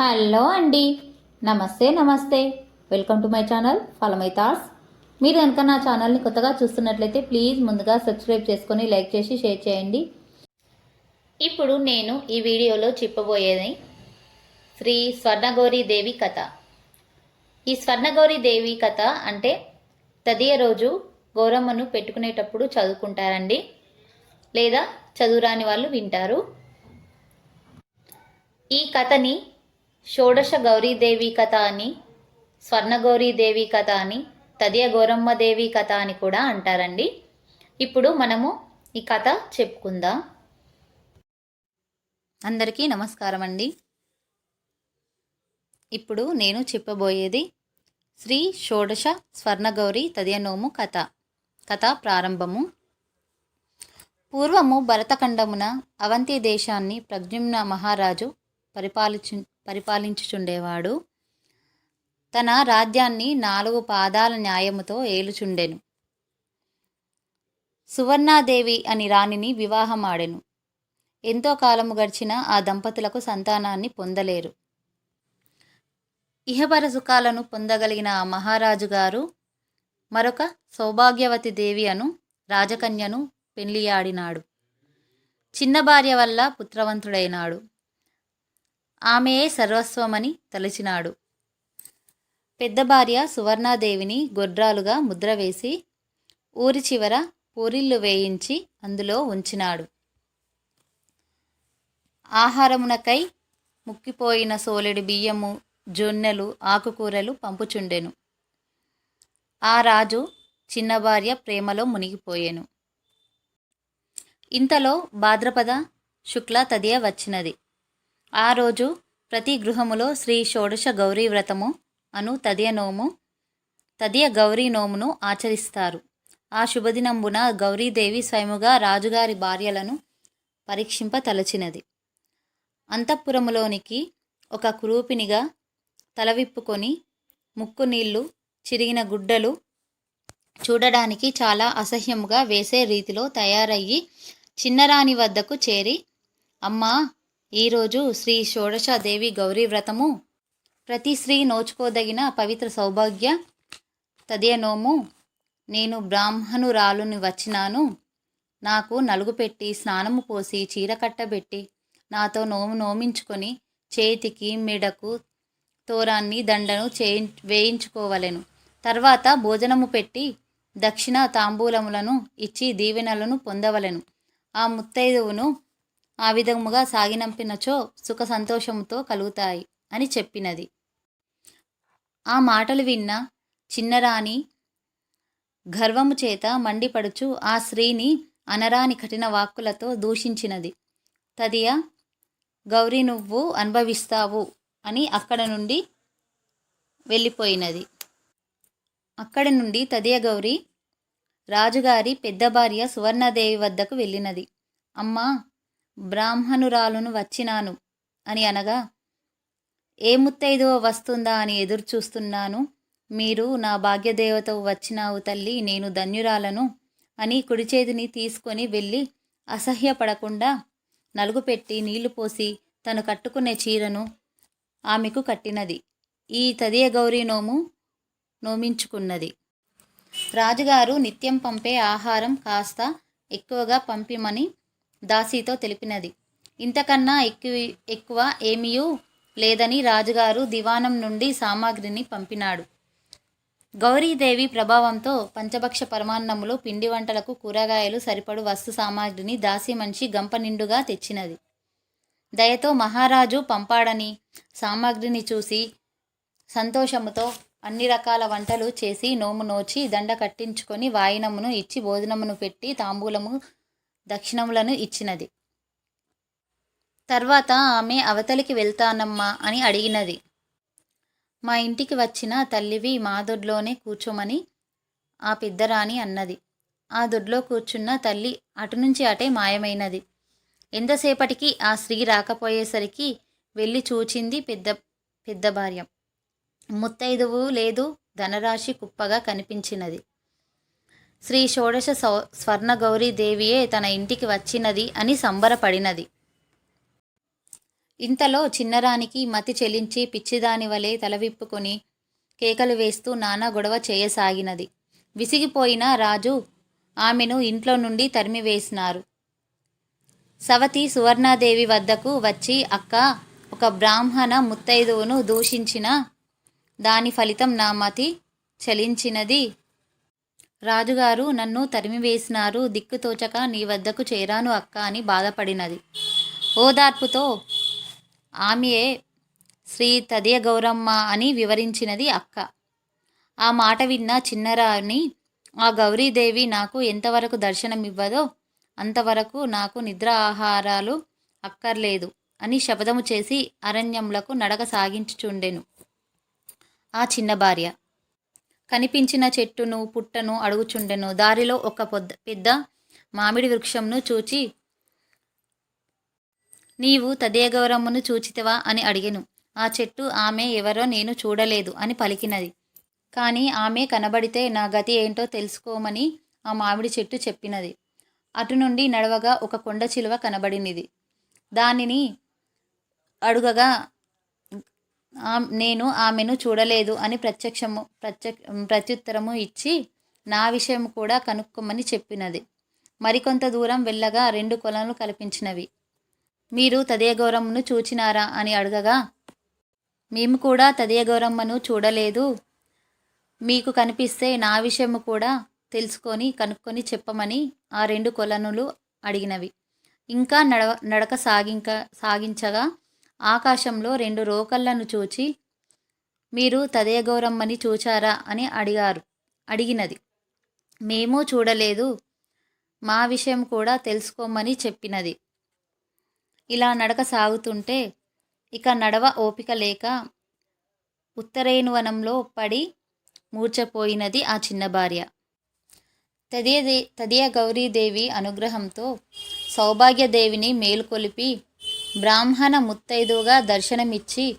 Hello అండి. Namaste namaste. Welcome to my channel follow my thoughts. మీరు కనుక నా ఛానల్ని కొత్తగా చూస్తున్నట్లయితే ప్లీజ్ ముందుగా సబ్స్క్రైబ్ చేసుకొని లైక్ చేసి షేర్ చేయండి. ఇప్పుడు నేను ఈ వీడియోలో చెప్పబోయేది శ్రీ స్వర్ణగౌరీ దేవి కథ. ఈ స్వర్ణగౌరీ దేవి కథ అంటే తదియ రోజు గౌరమ్మను పెట్టుకునేటప్పుడు చదువుకుంటారండి. లేదా చదువురాని వాళ్ళు వింటారు. ఈ కథని షోడశ గౌరీదేవి కథ అని స్వర్ణగౌరీదేవి కథ అని తదియ గౌరమ్మ దేవి కథ అని కూడా అంటారండి. ఇప్పుడు మనము ఈ కథ చెప్పుకుందాం. అందరికీ నమస్కారం అండి. ఇప్పుడు నేను చెప్పబోయేది శ్రీ షోడశ స్వర్ణగౌరి తదియనోము కథ. కథ ప్రారంభము. పూర్వము భరతఖండమున అవంతి దేశాన్ని ప్రజ్ఞుమ్న మహారాజు పరిపాలించు పరిపాలించుచుండేవాడు. తన రాజ్యాన్ని నాలుగు పాదాల న్యాయముతో ఏలుచుండెను. సువర్ణాదేవి అని రాణిని వివాహమాడెను. ఎంతో కాలము గడిచిన ఆ దంపతులకు సంతానాన్ని పొందలేరు. ఇహపర సుఖాలను పొందగలిగిన ఆ మహారాజు గారు మరొక సౌభాగ్యవతి దేవి అను రాజకన్యను పెళ్ళియాడినాడు చిన్న భార్య వల్ల పుత్రవంతుడైనాడు. ఆమెయే సర్వస్వమని తలచినాడు. పెద్ద భార్య సువర్ణాదేవిని గొడ్రాలుగా ముద్ర వేసి ఊరి చివర పూరిల్లు వేయించి అందులో ఉంచినాడు. ఆహారమునకై ముక్కిపోయిన సోలెడు బియ్యము జొన్నెలు ఆకుకూరలు పంపుచుండెను. ఆ రాజు చిన్న భార్య ప్రేమలో మునిగిపోయెను. ఇంతలో భాద్రపద శుక్ల తదియ వచ్చినది. ఆ రోజు ప్రతి గృహములో శ్రీ షోడశ గౌరీ వ్రతము అను తదియ నోము తదియ గౌరీ నోమును ఆచరిస్తారు. ఆ శుభదినంబున గౌరీదేవి స్వయముగా రాజుగారి భార్యలను పరీక్షింప తలచినది అంతఃపురములోనికి ఒక కురూపినిగా తలవిప్పుకొని ముక్కు నీళ్ళు చిరిగిన గుడ్డలు చూడడానికి చాలా అసహ్యముగా వేసే రీతిలో తయారయ్యి చిన్నరాణి వద్దకు చేరి అమ్మా ఈరోజు శ్రీ షోడశాదేవి గౌరీ వ్రతము. ప్రతి స్త్రీ నోచుకోదగిన పవిత్ర సౌభాగ్య తదియనోము. నేను బ్రాహ్మణురాలుని వచ్చినాను. నాకు నలుగు పెట్టి స్నానము పోసి చీర కట్టబెట్టి నాతో నోము నోమించుకొని చేతికి మెడకు తోరాన్ని దండను చేయి వేయించుకోవలెను. తర్వాత భోజనము పెట్టి దక్షిణ తాంబూలములను ఇచ్చి దీవెనలను పొందవలెను. ఆ ముత్తైదువును ఆ విధముగా సాగినంపినచో సుఖ సంతోషముతో కలుగుతాయి అని చెప్పినది. ఆ మాటలు విన్న చిన్నరాణి గర్వము చేత మండిపడుచు ఆ స్త్రీని అనరాని కఠిన వాక్కులతో దూషించినది. తదియ గౌరీ నువ్వు అనుభవిస్తావు అని అక్కడ నుండి వెళ్ళిపోయినది. అక్కడి నుండి తదియ గౌరి రాజుగారి పెద్ద భార్య సువర్ణదేవి వద్దకు వెళ్ళినది. అమ్మా బ్రాహ్మణురాలును వచ్చినాను అని అనగా ఏ ముత్తైదో వస్తుందా అని ఎదురు చూస్తున్నాను మీరు నా భాగ్యదేవత వచ్చినావు తల్లి నేను ధన్యురాలను అని కుడి చేతిని తీసుకొని వెళ్ళి అసహ్యపడకుండా నలుగు పెట్టి నీళ్ళు పోసి తను కట్టుకునే చీరను ఆమెకు కట్టినది. ఈ తదియ గౌరీ నోము నోమించుకున్నది. రాజుగారు నిత్యం పంపే ఆహారం కాస్త ఎక్కువగా పంపిమని దాసీతో తెలిపినది. ఇంతకన్నా ఎక్కువ ఎక్కువ ఏమీయూ లేదని రాజుగారు దివానం నుండి సామాగ్రిని పంపినాడు. గౌరీదేవి ప్రభావంతో పంచభక్ష పరమాన్నములు పిండి వంటలకు కూరగాయలు సరిపడు వస్తు సామాగ్రిని దాసి మనిషి గంప నిండుగా తెచ్చినది. దయతో మహారాజు పంపాడని సామాగ్రిని చూసి సంతోషముతో అన్ని రకాల వంటలు చేసి నోము నోచి దండ కట్టించుకొని వాయినమును ఇచ్చి భోజనమును పెట్టి తాంబూలము దక్షిణములను ఇచ్చినది. తర్వాత ఆమె అవతలికి వెళ్తానమ్మా అని అడిగినది. మా ఇంటికి వచ్చిన తల్లివి మా దొడ్లోనే కూర్చోమని ఆ పెద్దరాణి అన్నది. ఆ దొడ్లో కూర్చున్న తల్లి అటు నుంచి అటే మాయమైనది. ఎంతసేపటికి ఆ స్త్రీ రాకపోయేసరికి వెళ్ళి చూచింది పెద్ద పెద్ద భార్య. ముత్తైదువు లేదు ధనరాశి కుప్పగా కనిపించినది. శ్రీ షోడశ స్వర్ణ గౌరీ దేవియే తన ఇంటికి వచ్చినది అని సంబరపడినది. ఇంతలో చిన్నరానికి మతి చెలించి పిచ్చిదాని వలె తలవిప్పుకొని కేకలు వేస్తూ నానా గొడవ చేయసాగినది. విసిగిపోయిన రాజు ఆమెను ఇంట్లో నుండి తరిమివేసినారు. సవతి సువర్ణాదేవి వద్దకు వచ్చి అక్క ఒక బ్రాహ్మణ ముత్తైదువును దూషించిన దాని ఫలితం నా మతి చలించినది రాజుగారు నన్ను తరిమివేసినారు దిక్కుతోచక నీ వద్దకు చేరాను అక్క అని బాధపడినది. ఓదార్పుతో ఆమెయే శ్రీ తదియ గౌరమ్మ అని వివరించినది అక్క. ఆ మాట విన్న చిన్నరాని ఆ గౌరీదేవి నాకు ఎంతవరకు దర్శనమివ్వదో అంతవరకు నాకు నిద్ర ఆహారాలు అక్కర్లేదు అని శపథము చేసి అరణ్యములకు నడక సాగించుచుండెను. ఆ చిన్న భార్య కనిపించిన చెట్టును పుట్టను అడుగుచుండెను. దారిలో ఒక పొద్ద పెద్ద మామిడి వృక్షంను చూచి నీవు తదేగౌరమ్మను చూచితివా? అని అడిగెను. ఆ చెట్టు ఆమె ఎవరో నేను చూడలేదు అని పలికినది. కానీ ఆమె కనబడితే నా గతి ఏంటో తెలుసుకోమని ఆ మామిడి చెట్టు చెప్పినది. అటు నుండి నడవగా ఒక కొండ చిలువ కనబడినది. దానిని అడుగగా నేను ఆమెను చూడలేదు అని ప్రత్యక్షము ప్రత్యక్ ప్రత్యుత్తరము ఇచ్చి నా విషయం కూడా కనుక్కోమని చెప్పినది. మరికొంత దూరం వెళ్ళగా రెండు కొలను కల్పించినవి. మీరు తదేగౌరమ్మను చూచినారా అని అడగగా మేము కూడా తదేగౌరమ్మను చూడలేదు. మీకు కనిపిస్తే నా విషయము కూడా తెలుసుకొని కనుక్కొని చెప్పమని ఆ రెండు కొలనులు అడిగినవి. ఇంకా నడవ నడక సాగింక సాగించగా ఆకాశంలో రెండు రోకళ్ళను చూచి మీరు తదేగౌరమ్మని చూచారా? అని అడిగారు. అడిగినది. మేము చూడలేదు. మా విషయం కూడా తెలుసుకోమని చెప్పినది. ఇలా నడక సాగుతుంటే ఇక నడవ ఓపిక లేక ఉత్తరేణువనంలో పడి మూర్చపోయినది ఆ చిన్న భార్య. తదియ తదియ గౌరీదేవి అనుగ్రహంతో సౌభాగ్యదేవిని మేలుకొలిపి బ్రాహ్మణ ముత్తైదుగా దర్శనమిచ్చి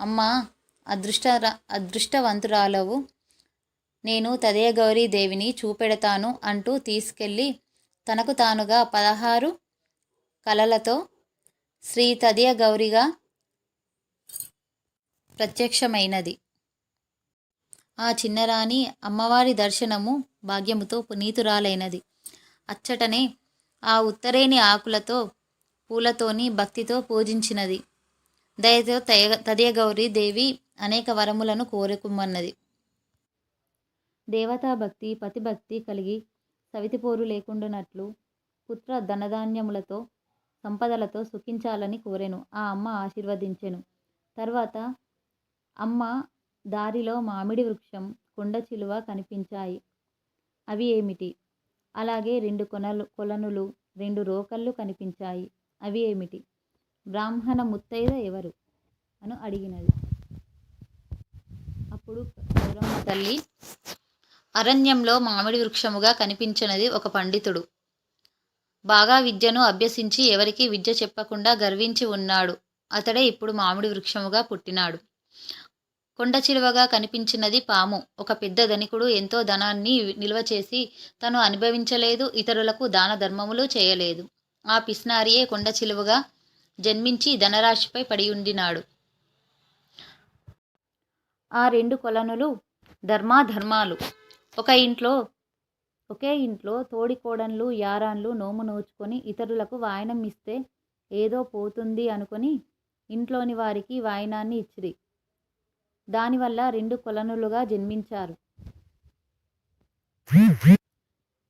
అమ్మ అదృష్ట అదృష్టవంతురాలవు. నేను తదయ గౌరీదేవిని చూపెడతాను అంటూ తీసుకెళ్ళి తనకు తానుగా పదహారు కలలతో శ్రీ తదియ గౌరిగా ప్రత్యక్షమైనది. ఆ చిన్నరాణి అమ్మవారి దర్శనము భాగ్యముతో పునీతురాలైనది అచ్చటనే ఆ ఉత్తరేని ఆకులతో పూలతోని భక్తితో పూజించినది. దయతో తయ తదయ దేవి అనేక వరములను కోరుకుమన్నది. దేవతా భక్తి పతిభక్తి కలిగి సవితిపోరు లేకుండానట్లు పుత్ర ధనధాన్యములతో సంపదలతో సుఖించాలని కోరెను. ఆ అమ్మ ఆశీర్వదించెను. తర్వాత అమ్మ దారిలో మామిడి వృక్షం కొండ చిలువ కనిపించాయి. అవి ఏమిటి? అలాగే రెండు కొనలు కొలనులు రెండు రోకళ్ళు కనిపించాయి. అవి ఏమిటి? బ్రాహ్మణ ముత్తైద ఎవరు? అని అడిగినది. అప్పుడు గౌరమ్మ తల్లి అరణ్యంలో మామిడి వృక్షముగా కనిపించినది ఒక పండితుడు. బాగా విద్యను అభ్యసించి ఎవరికి విద్య చెప్పకుండా గర్వించి ఉన్నాడు. అతడే ఇప్పుడు మామిడి వృక్షముగా పుట్టినాడు. కొండ చిలువగా కనిపించినది పాము. ఒక పెద్ద ధనికుడు ఎంతో ధనాన్ని నిల్వ చేసి తను అనుభవించలేదు ఇతరులకు దాన ధర్మములు చేయలేదు. ఆ పిస్నారియే కొండ చిలువగా జన్మించి ధనరాశిపై పడి ఉండినాడు ఆ రెండు కొలనులు ధర్మాధర్మాలు. ఒక ఇంట్లో ఒకే ఇంట్లో తోడికోడన్లు యారాన్లు నోము నోచుకొని ఇతరులకు వాయనం ఇస్తే ఏదో పోతుంది అనుకొని ఇంట్లోని వారికి వాయనాన్ని ఇచ్చిరి. దానివల్ల రెండు కొలనులుగా జన్మించారు.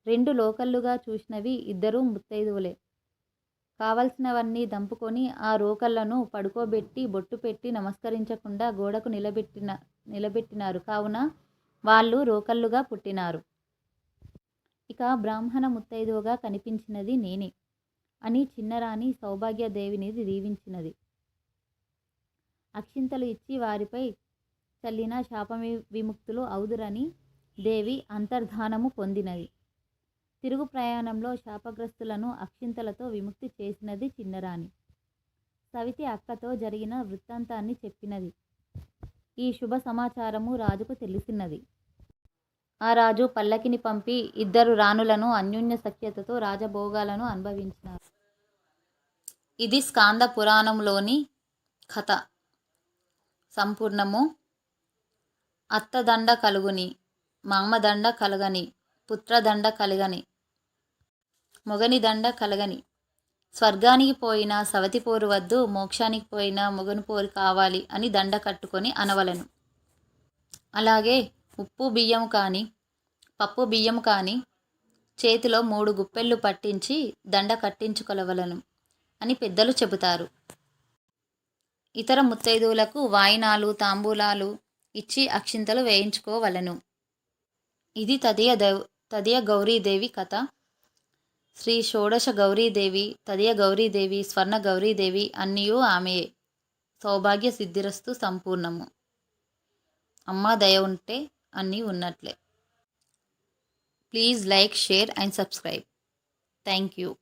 రెండు లోకల్లుగా చూసినవి ఇద్దరూ ముత్తైదువులే. కావలసినవన్నీ దంపుకొని ఆ రోకళ్ళను పడుకోబెట్టి బొట్టు పెట్టి నమస్కరించకుండా గోడకు నిలబెట్టిన నిలబెట్టినారు. కావున వాళ్ళు రోకళ్ళుగా పుట్టినారు. ఇక బ్రాహ్మణ ముత్తైదువుగా కనిపించినది నేనే అని చిన్నరాణి సౌభాగ్యదేవిని దీవించినది. అక్షింతలు ఇచ్చి వారిపై చల్లిన శాప విముక్తులు అవుదురని దేవి అంతర్ధానము పొందినది. తిరుగు ప్రయాణంలో శాపగ్రస్తులను అక్షింతలతో విముక్తి చేసినది చిన్నరాణి. సవితి అక్కతో జరిగిన వృత్తాంతాన్ని చెప్పినది. ఈ శుభ సమాచారము రాజుకు తెలిసినది. ఆ రాజు పల్లకిని పంపి ఇద్దరు రాణులను అన్యోన్య సఖ్యతతో రాజభోగాలను అనుభవించినారు. ఇది స్కాంద పురాణంలోని కథ. సంపూర్ణము. అత్తదండ కలుగుని మామదండ కలగని పుత్రదండ కలగని మొగని దండ కలగని. స్వర్గానికి పోయిన సవతి పోరు వద్దు మోక్షానికి పోయిన మొగను పోరు కావాలి అని దండ కట్టుకొని అనవలను. అలాగే ఉప్పు బియ్యం కానీ పప్పు బియ్యం కానీ చేతిలో మూడు గుప్పెళ్ళు పట్టించి దండ కట్టించుకొలవలను అని పెద్దలు చెబుతారు. ఇతర ముత్తైదువులకు వాయినాలు తాంబూలాలు ఇచ్చి అక్షింతలు వేయించుకోవలను. ఇది తదియ దౌ తదియ గౌరీదేవి కథ. శ్రీ షోడశ గౌరీదేవి తదియ గౌరీదేవి స్వర్ణ గౌరీదేవి అన్నీయూ ఆమెయే సౌభాగ్య సిద్ధిరస్తు సంపూర్ణము. అమ్మ దయ ఉంటే అన్నీ ఉన్నట్లే. Please like share and subscribe. Thank you.